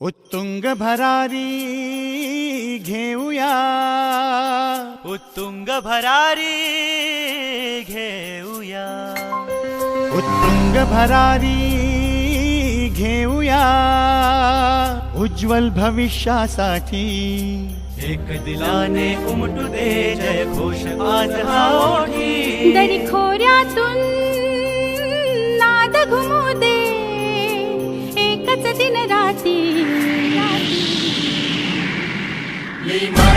उत्तुंग भरारी घेऊया. उत्तुंग भरारी घेऊया. उत्तुंग भरारी घेऊया. उज्ज्वल भविष्यासाठी. एक दिलाने उमटू दे जय घोष आज हा ओढी. दरी खोऱ्यातून नाद घुमू दे. एकच दिन राती Me,